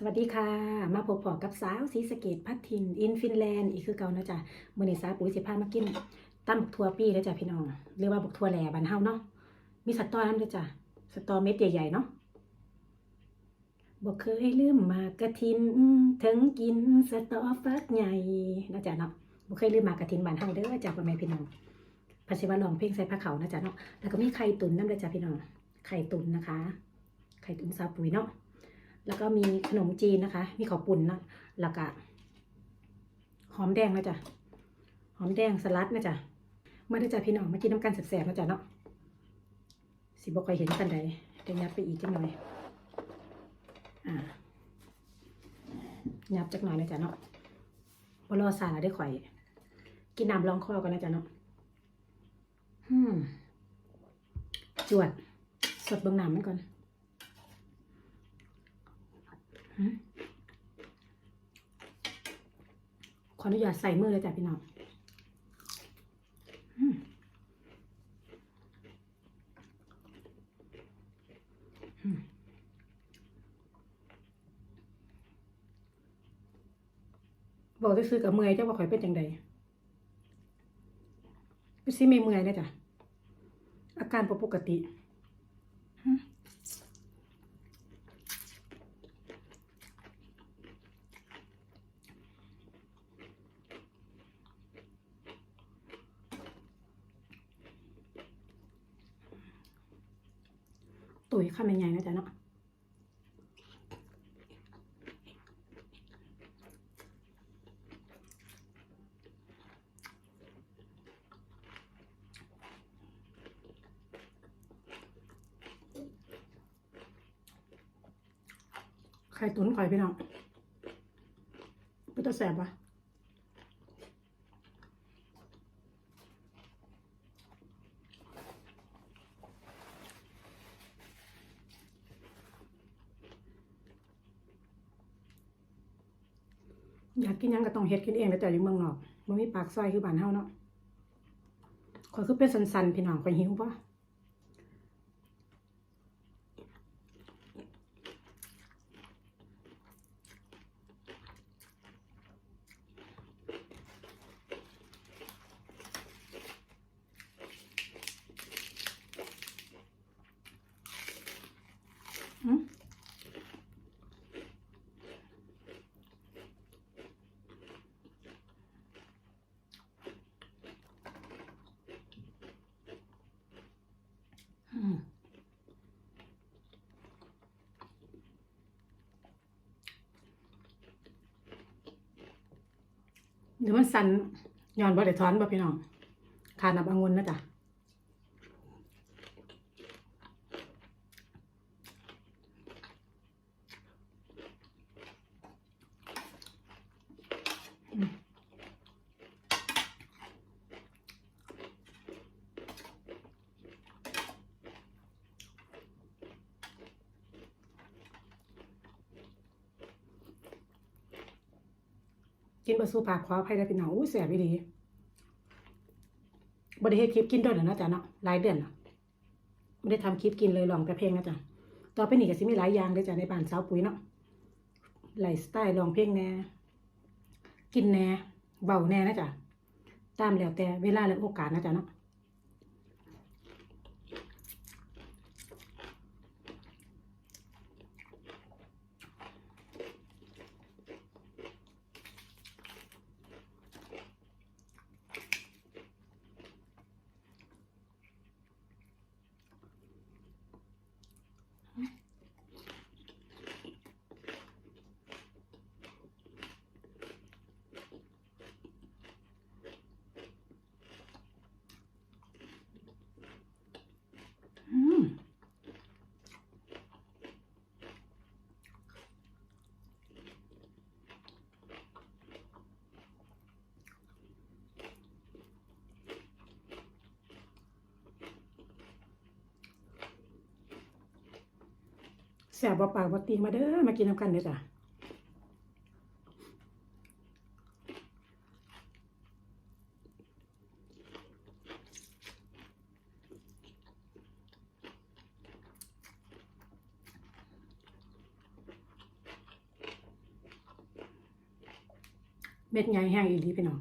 สวัสดีค่ะ มาพบปอกับสาวสีสเกตพัดทิน อินฟินแลนด์อีกคือเก่านะจ๊ะมื้อนี้สาวปุ๋ยสิพามากินตั้มบักทัวปี้แล้วจ้ะพี่น้องหรือว่าบกทัวแหล่บ้านเฮาเนาะมีสตอน้ำด้วยจ้ะสตอเม็ดใหญ่ๆเนาะบ่เคยลืมมากกะทินถึงกินสตอฟักใหญ่นะจ๊ะเนาะบ่เคยลืมมากกะทินบ้านเฮาเด้อจ้ะพ่อแม่พี่น้องพัชว่าลองเพลงใส่ผ้าเขานะจ๊ะเนาะแล้วก็มีไข่ตุ๋นน้ำด้วยจ้ะพี่น้องไข่ตุ๋นนะคะ ไข่ตุ๋นสาปุ๋ยเนาะ แล้วก็มีขนมจีนนะคะ มีข้าวปุ่นนะแล้วก็หอมแดงนะจ๊ะหอมแดงสลัดนะจ๊ะมาได้จ้ะพี่น้องมากินน้ำกันแสบๆนะจ๊ะเนาะสิบอกใครเห็นกันใดเดี๋ยวยับไปอีกจังหน่อยอ่ายับจักหน่อยนะจ๊ะเนาะบรอสาละได้ข่อย กินน้ำรองคอกันนะจ๊ะเนาะอืมจวดสดเบิ่งน้ำมันก่อน ขออนุญาตใส่มือเลยจ้ะพี่น้องบอกได้ซื้อกับเมื่อยเจ้าว่าข่อยเป็นจังใดพี่ซิไม่เมื่อยนะจ้ะอาการปกติอืม วยข้าวมันใหญ่นะจ๊ะเนาะไข่ตุ๋นข่อยพี่น้องเป็นตัวแสบปะ อยากกินยังก็ต้องเฮ็ดกินเองแล้วแต่อยู่เมืองนอกบ่มีปากซอยคือบ้านเฮาเนาะข่อยคือเป็นสันๆพี่น้องข่อยหิวปะ อืมอืม เดี๋ยวมันสั่นย้อนบ่ได้ถอนบ่พี่น้องขาดนับองุ่นนะจ๊ะ กินบะสู้ปากขออภัยได้พี่น้องอู้แสบอีดีบ่ได้เฮคลิปกินด้วยนะจ๊ะเนาะหลายเดือนแล้วไม่ได้ทำคลิปกินเลยลองแต่เพลงนะจ๊ะต่อไปนี่ก็สิมีหลายอย่างเลยจ้ะในบ้านสาวปุ๋ยเนาะไลฟ์สไตล์ลองเพลงแน่กินแน่เบาแน่นะจ๊ะตามแล้วแต่เวลาและโอกาสนะจ๊ะเนาะ แสบบ่ปากบ่ตีมาเด้อมากินน้ำกันเด้อจ้ะ ม็ดใหญ่แห้งอีหลีพี่น้อง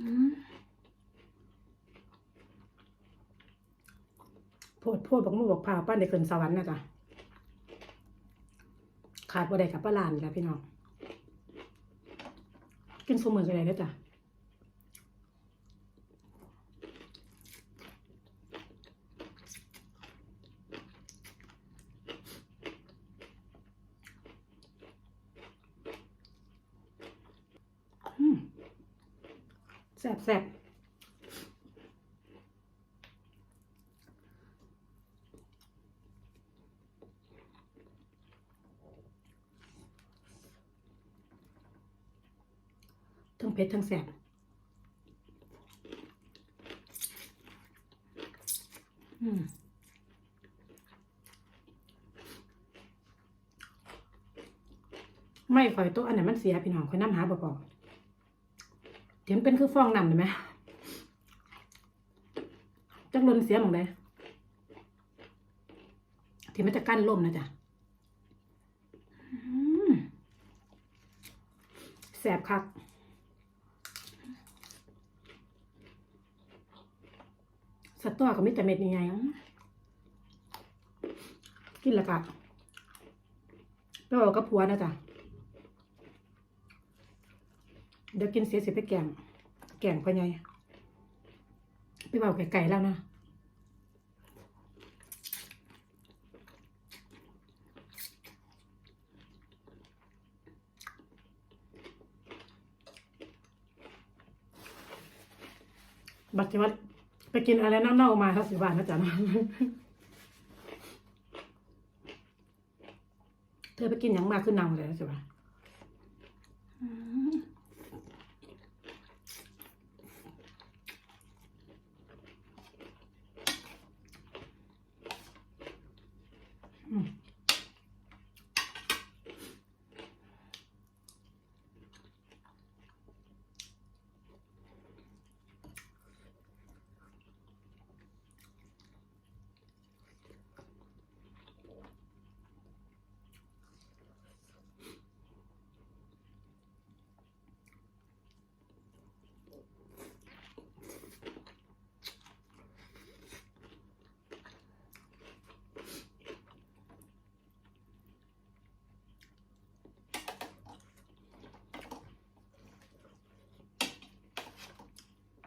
อืมโพ ดโพดบอกมือบอกพราวป้านได้ขึ้นสวรรค์นะจ๊ะขาดบ่ได้กับป้าลานจ้ะพี่น้องกินสมือกันเลยนะจ๊ะอืมแซ่บแซ่บทั้ง เผ็ดทั้งแซ่บอืมไม่ข่อยโต๊ะอันไหนมันเสียพี่น้องข่อยน้ำหาบ่พอเห็นเป็นคือฟองน้ำเห็นไหมจักลนเสียหมองเลยที่มันจะกั้นลมนะจ๊ะแสบคัก สตอก็ไมีแต่เม็ดยังไงอะกินและกะก็เอากับผัวนะจ๊ะเดี๋ยวกินเสียเสียไปแกง แกงพ่อใหญ่ไปเบาไก่ๆแล้วนะบัตรที่ว่า ไปกินอะไรเน่าๆมาครับสิบาทนะจ๊ะนะเธอไปกินอย่างมากขึ้นนำเลยนะจ๊ะอืม อืม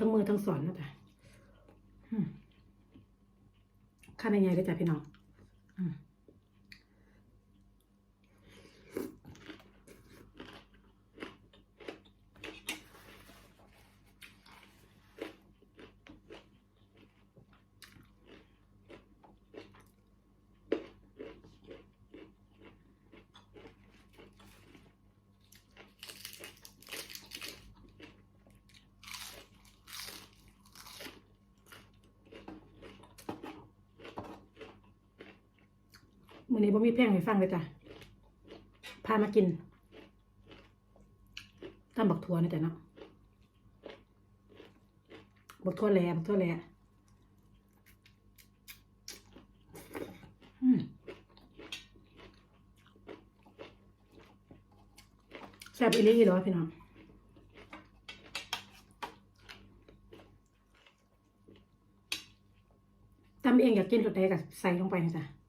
ทั้งมือทั้งสอนนะจ๊ะอืมข้าในไงได้จ้ะพี่น้องอืม มือนี้บ่มีเพงให้ฟังเลยจ้ะ พามากินตำบักทั่วนะจ๊ะเนาะ บักทั่วแหล่บักทั่วแหล่แซ่บอีลีอีหรอพี่น้องตำเองอยากกินรสใดก็ใส่ลงไปนะจ๊ะ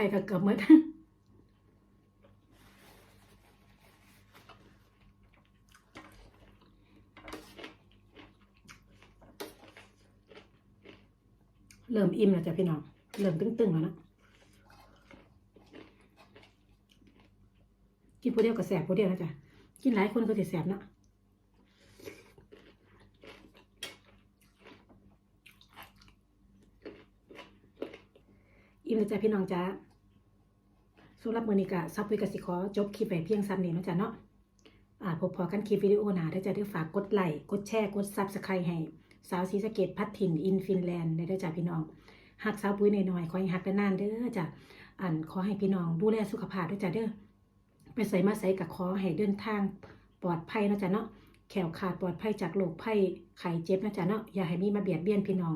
ข่ก็เกือบมดเริ่มอิ่มแล้วจ้ะพี่น้อง เริ่มตึงๆแล้วนะกินผู้เดียวก็แสบผู้เดียวนะจ้ะกินหลายคนก็จะแสบนะอิ่มแล้วจ้ะพี่น้องจ้า สำหรับมือนี้ก็ซับปุยกสิขอจบคลิปไปเพียงซ้ำนี้นะจ้ะเนาะอ่าพบพอกันคลิปวิดีโอหนาถ้าจะได้ฝากกดไลค์กดแชร์กดซับสไครต์ให้ สาวศรีสะเกดพัดถิ่นอินฟินแลนด์ได้ด้วยจ้ะพี่น้องหักสาวปุ้ยหน่อยๆขอให้หักกันนานเด้อจ้ะอันขอให้พี่น้องดูแลสุขภาพด้วยจ้ะเด้อไปใส่มาใส่กับขอให้เดินทางปลอดภัยนะจ๊ะเนาะแขวขาดปลอดภัยจากโรคภัยไข้เจ็บนะจ๊ะเนาะอย่าให้มีมาเบียดเบียนพี่น้อง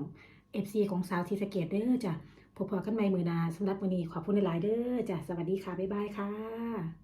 เอฟซีของสาวศรีสะเกดเด้อจ้ะ พบกันใหม่มือหนาสำหรับวันนี้ขอบคุณหลายเด้อจ้ะสวัสดีค่ะ บ๊ายบายค่ะ